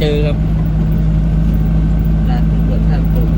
เจอครับด่านตำรวจท่านตุ่ม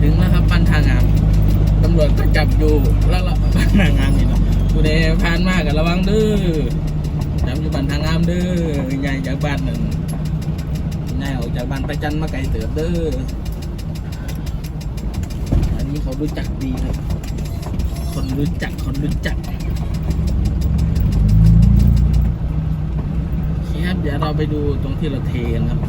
ถึงแล้วครับบ้านทางงามตำรวจก็จับอยู่แล้วเราบ้านทางงามนี่เนาะผู้ใดผ่านมากับระวังเด้อจับอยู่บ้านทางงามเด้อใหญ่จากบ้านหนึ่ง ใหญ่ออกจากบ้านประจันมาไกลเติบเด้อ อันนี้เขารู้จักดีครับคนรู้จัก คนรู้จักครับเดี๋ยวเราไปดูตรงที่เราเทนครับ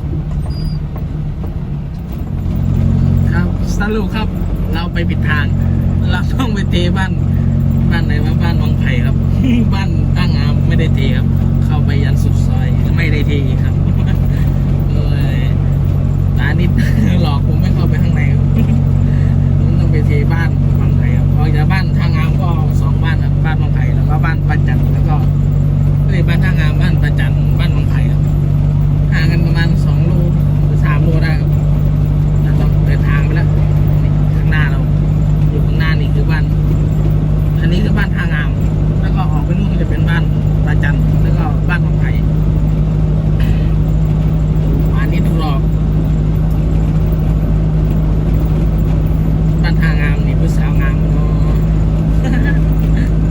ครับสรุปครับ เราไปผิดทาง เราต้องไปเทบ้าน บ้านไหนว่าบ้านวังไผ่ครับ บ้านตั้งงามไม่ได้เทครับ เข้าไปยันสุดซอยไม่ได้เทครับ ตานิดหลอกผมไม่เข้าไปข้างในครับผมต้องไปเทบ้านบางไผ่ครับออกจากบ้านท่างามก็สองบ้านครับบ้านบางไผ่แล้วก็บ้านประจันแล้วก็เอ้ยบ้านท่างามบ้านประจันบ้านบางไผ่ครับห่างกันประมาณสองโลหรือสามโลได้ครับ เราต้องเดินทางไปแล้วนี่ข้างหน้าเรา อยู่ข้างหน้านี่คือบ้าน อันนี้คือบ้านทางงาม แล้วก็ออกไปนู่นก็จะเป็นบ้านปราจันทร์แล้วก็บ้านของไผ่อันนี้ต้องรอกบ้านทางงามนี่ผู้สาวงามเนาะ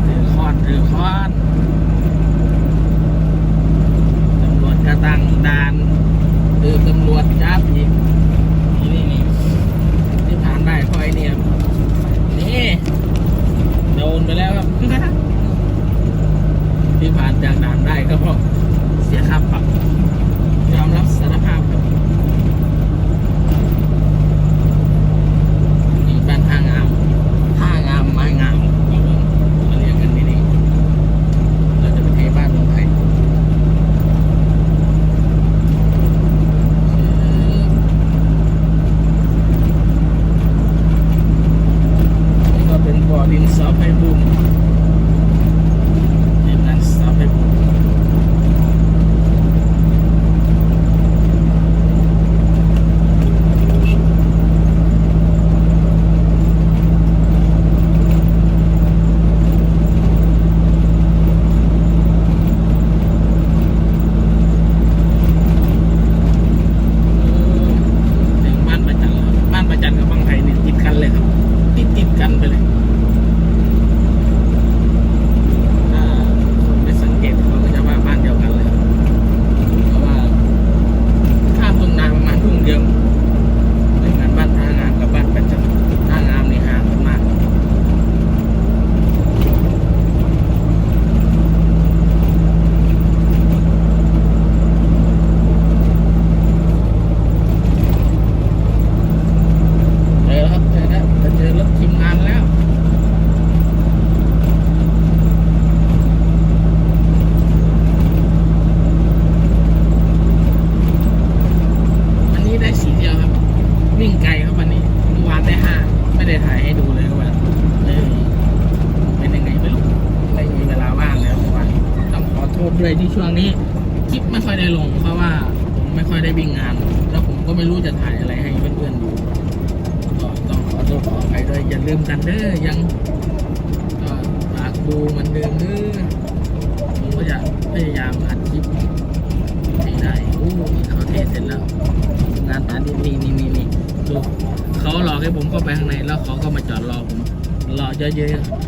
ถือคอนถือคอนตำรวจกระ ตังด่านตือตำรวจจับอีกนี่นี่นี่ที่ผ่านได้คอยเนี่ยนี่โดนไปแล้วครับที่ผ่านจากด่านได้ก็เพราะเสียค่าปรับยอมรับสารภาพครับนี่บ้านท่างามท่างามไม้งามครับผมเราเรียกกันนี่นี่เราจะไปเทบ้านของใคร นี่ก็เป็นบ่อดินสอไฟบุญดินนั้นสอไฟบุญถึงบ้านประจันแล้วบ้านประจันกับบางไทยเนี่ยติดกันเลยครับ ติดติดกันไปเลย ถ้าคนไม่สังเกตเขาก็จะว่าบ้านเดียวกันเลย เพราะว่าข้ามตรงนาป ระมาณทุ่งเดียวไม่เหมือนบ้านท่างามกับบ้านประจันท่างามนี่ห่างกันมาก เจอแล้วครับเจอแล้วจะเจอรถทีมงานแล้ว อันนี้ได้สีเดียวครับ วิ่งไกลครับวันนี้เมื่อวานได้ห้าไม่ได้ถ่ายให้ดูเลยว่าเลยเป็นยังไงไม่รู้ไม่มีเวลาว่างแล้วเมื่อวานต้องขอโทษด้วยที่ ช่วงนี้คลิปไม่ค่อยได้ลง เพราะว่าผมไม่ค่อยได้วิ่งงาน แล้วผมก็ไม่รู้จะถ่ายอะไรให้เพื่อนๆดูก็ต้องขอโทษขออภัยด้วยอย่าลืมกันเด้อยังก็ฝากดูเหมือนเดิมเด้อผมก็จะพยายามอัดคลิปให้ได้โอ้เขาเทเสร็จแล้วงานตานี่นี่นี่นี่นี่ดูเขาหลอกให้ผมเข้าไปข้างในแล้วเขาก็มาจอดรอผมรอเยอะๆ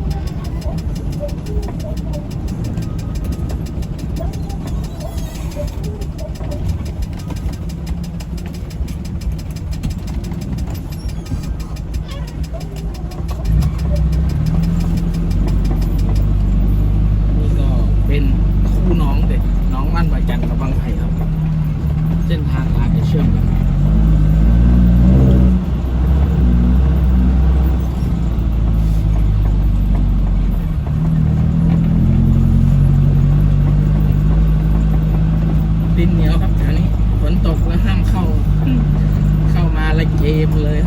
มเลย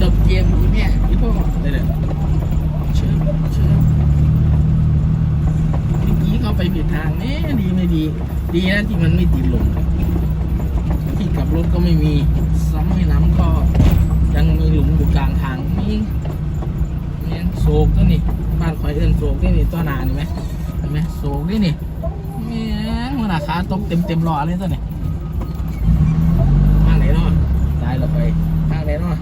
ดมเกมอีแม่อีพ่อเนี่ยเนี่ยเชิญเชิญเมื่อทีนี้เขาไปผิดทางเนี่ยดีไม่ดี ดีนะที่มันไม่ติดลมที่กลับรถก็ไม่มีซ้ำให้น้ำก็ยังมีหลุมอยู่กลางทางนี่เนี่ยโศกตัวนี่บ้านคอยเอื้อนโศกนี่นี่ต้อนานี่ไหมเห็นไหมโศกนี่นี่เนี่ยหัน้าคาตกเต็มเต็มรอเลยตัวนี่ ทางไหนเนาะ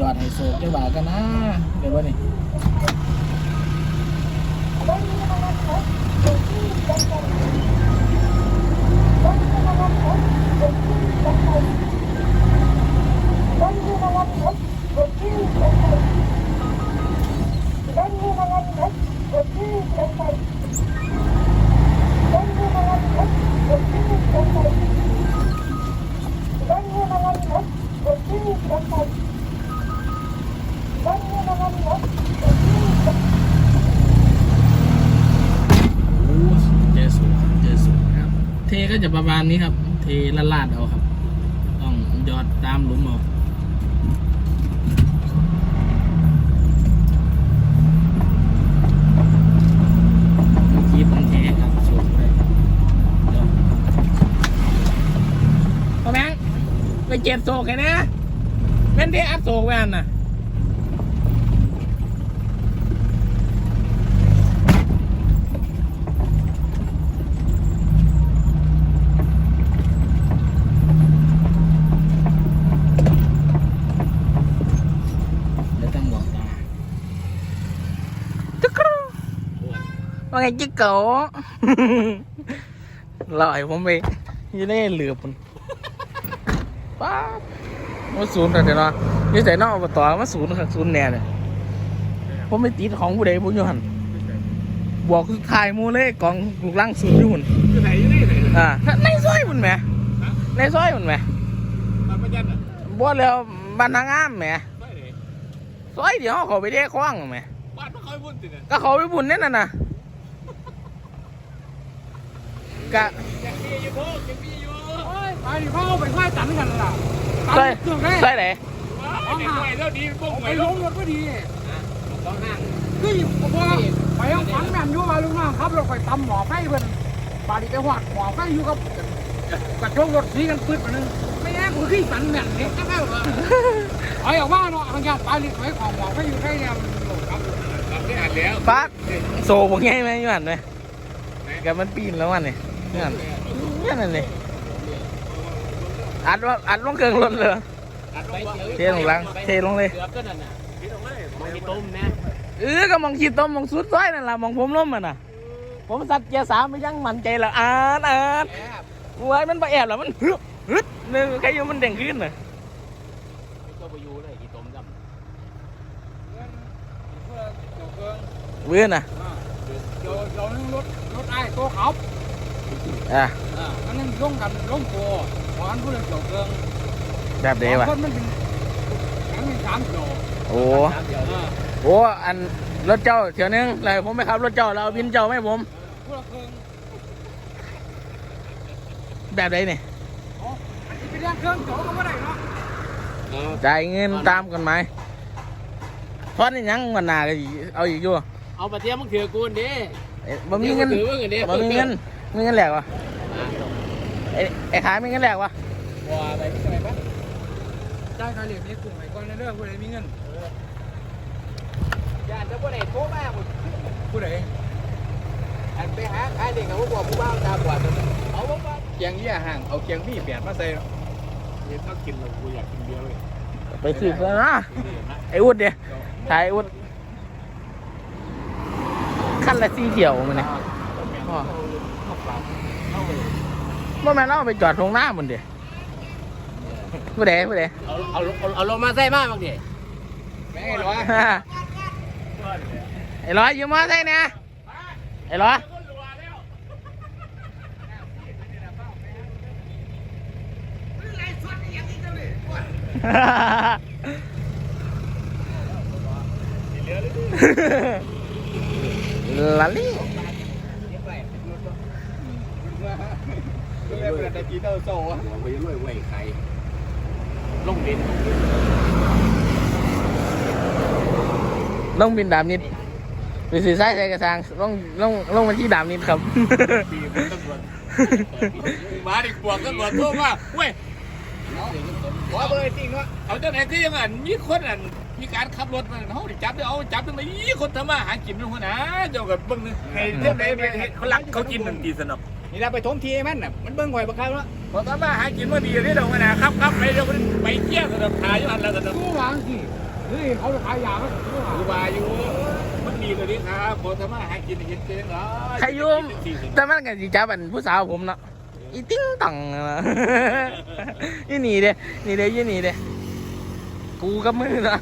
ยอดไฮ มาณนี้ครับ เทละลาดเอาครับ ต้องยอดตามหลุมเอาคีบมันแท้ครับสูงเลยเดี๋ยวพ่อแม่งไปเจ็บโศกไงนะเป็นที่อัดโศกแวนน่ะ เดี๋ยวต้องบอกตาจุกกรู ว่าไงจิ๊กโกลอยผมไปยี่ได้เหลือปุ่นป้าบมาศูนย์แต่เนาะยี่ใส่นอกอบตมาศูนย์ครับศูนย์แน่เลยผมไม่ติดของผู้ใดผมอยู่หันบอกคือถ่ายมูเลยกองลูกล่างศูนย์อยู่หุ่นคือไหนอยู่นี่ไหนอ่าในซอยมันแหมในซอยมันแหมมันประยันอะบ่แล้วบ้านนางงามแหมไม่เลยซอยเดี๋ยวเขาไปได้คว้างแหมบ้านไม่ค่อยวุ่นติดก็เขาไปบุญนั่นน่ะนะ กะยังมีอยู่พวกยังมีอยู่โอ้ยไปดิพ่อไปค่ายตันกันล่ะใส่เครื่องแรกใส่ไหนว้าวเด็กใหม่แล้วดีพวกใหไปม่ลลงงรถก็ดีต้องห้างคือผมว่าไปยังฝันแม่นอยู่ว่าลุงน้องครับรถไฟตำหมอไฟเพิ่นบาดนีไปหวัดหมอไฟอยู่กับกระจกรถสีกันปืดมานึงไม่แน่กูขี้ฝันแม่นเนี่ยก็แค่ว่าไอ้ออกมาเนาะทางยานไปนี่ไปของหมอไฟอยู่ใกล้เนี่ยมันโหลดครับทำได้อ่านแล้วป้าดโซ่ผมไงไหมอยูหันไหมแกมันปีนแล้ววันนี่นี่หั นนี่นั่นนี่อัดว่าอัดลงเครื่องรถเลยอัดไว้เทลงหลังเทลงเลยเกือบก็นั่นน่ะคิดเอาเลยมันมีต้มนะเออก็มองขีดต้มมองสุดซอยนั่นล่ะมองผมล้มมันน่ะ ผมสัตว์เกียร์สามไม่ยังมั่นใจแล้วอ่านอ่านไว้มันไปแอบแล้วมันฮึดฮึดนึงใครอยู่มันเด้งขึ้นน่ะก็ไปอยู่เลยกี่ต้มจเบื่อน่ะเดี๋ยวเรารถรถไอ้ตัวเขา อะอ่ามันนั่งลงกันลงตัวหวานผู้เล่นเกี่ยวเกิงแบบเดียวะคนมันเป็นมันเป็นสามกิโลโอ้ำเดียวอ่าโอ้อันรถเจ้าเที่ยวนึงเลยผมไปขับรถเจ้าเราเอาบินเจ้าไม่ผม ผู้ละเกิงแบบไหนนี่อ๋ออันนี้เป็นเรื่องเครื่องโจก็ไม่ได้เนาะจ่ายเงินตามกันไหมทอดนี่ยังวันหนาก็อีกเอาอีกอยู่เอามาเทียมมึงถือกูดิเอ๊ะบ่มีเงินถือมึงดิบ่มีเงิน มีเงินแหลกวะไอ้ไอ้ขายมีเงินแหลกวะว้าไปที่ไหนบ้างได้ค่าเหรียญนี้กลุ่มไหนก่อนเรื่องผู้ใดมีเงินยานจะบ่ได้โทรมาหมดผู้ใดอันไปหาขายเด็กกับผู้บอกผู้บ้าตาบอดเอาบ่บ้าเกียงเยี่ยห่างเอาเกียงพี่เปลี่ยนมาใส่เห็นเขากินแล้วกูอยากกินเบียร์เลยไปสืบกันนะไอ้อุดเดียถ่ายอุดขั้นละสีเขียวมันเนี่ยอ๋อ บ่แม่นเราเอาไปจอดตรงหน้ามันเดียผู้ใดผู้ใดเอาเอาเอาเอาลงมาใส่มาบางทีแม่งไอ้ร้อยไอ้ร้อยยืมมาใส่เนี่ยไอ้ร้อยลาลี่ แม่เปิดตะกี้เต้าโซ่ไปรวยไว้ใครลงดินลงบินดามนิดไปสื่อสายใส่กระซังลงลงลงมาที่ดามนิดครับปีมันตำรวจมาดิปวกตำรวจโทรมาเว้ยขอเบอร์จริงเนาะเอาเจ้าไหนก็ยังอันมีคนอันมีการขับรถมาเขาได้จับได้เอาจับได้ไหมยี่คนทำมาหากินนู่นนะเจ้ากับเบิ้งนึงให้เจ้าไหนเขาลักเขากินหนึ่งดีสนับ นี่เราไปทมทีมันน่ะมันเบิ่งข่อยบักครับแล้วพอทำมาหากินมาดีนี่เดี๋ยวนะครับครับไปเดี๋ยวไปเที่ยวสนับถ่ายอยู่อันแล้วสนับสู้วางสิเฮ้ยเขาจะขายยาเขาสู้วางดูวาอยู่มันดีเลยนี่ครับพอทำมาหากินเห็นเจ๊งเหรอใครอยุ่มแต่มันกันสิจับอันผู้สาวผมเนาะอีติ้งตังนะยี่หนีเด้นี่เด้ยี่หนีเด้กูกับมือนะ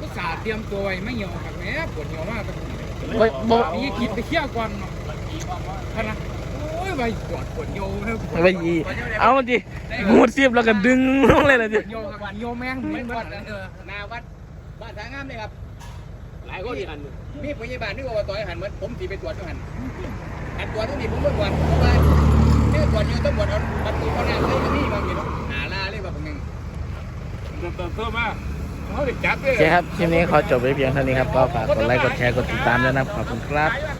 ก็สาเตรียมตัวไว้ไม่เหี่ยวแบบนี้ปวดเหี่ยวมากแต่ บ่บ่นี่คิดไปเที่ยวก่อนเนาะขนาดโอ้ยไปปวดปวดเหี่ยวนะไปยีเอามันดิหมดเสียบแล้วก็ดึงลงเลยล่ะดิเหี่ยวกับเหี่ยวแม่งเหมือนวัดเออนาวัดบ้านทางงามเลยครับ หลายคนหันมีพยาบาลนึกว่าต่อยหันเหมือนผมสีไปตรวจอยู่หันอันตรวจที่นี่ผมไม่ตรวจเพราะว่าเนี่ยตรวจอยู่ต้องตรวจเอาประตูเขาหน้าเลยก็มีบางทีเนาะหาลาเลยแบบนึงเติมเติมเพิ่มมาเขาได้จับเล โอเคครับคลิปนี้ขอจบไปเพียงเท่านี้ครับก็ฝากกดไลค์กดแชร์กดติดตามด้วยนะครับขอบคุณครับ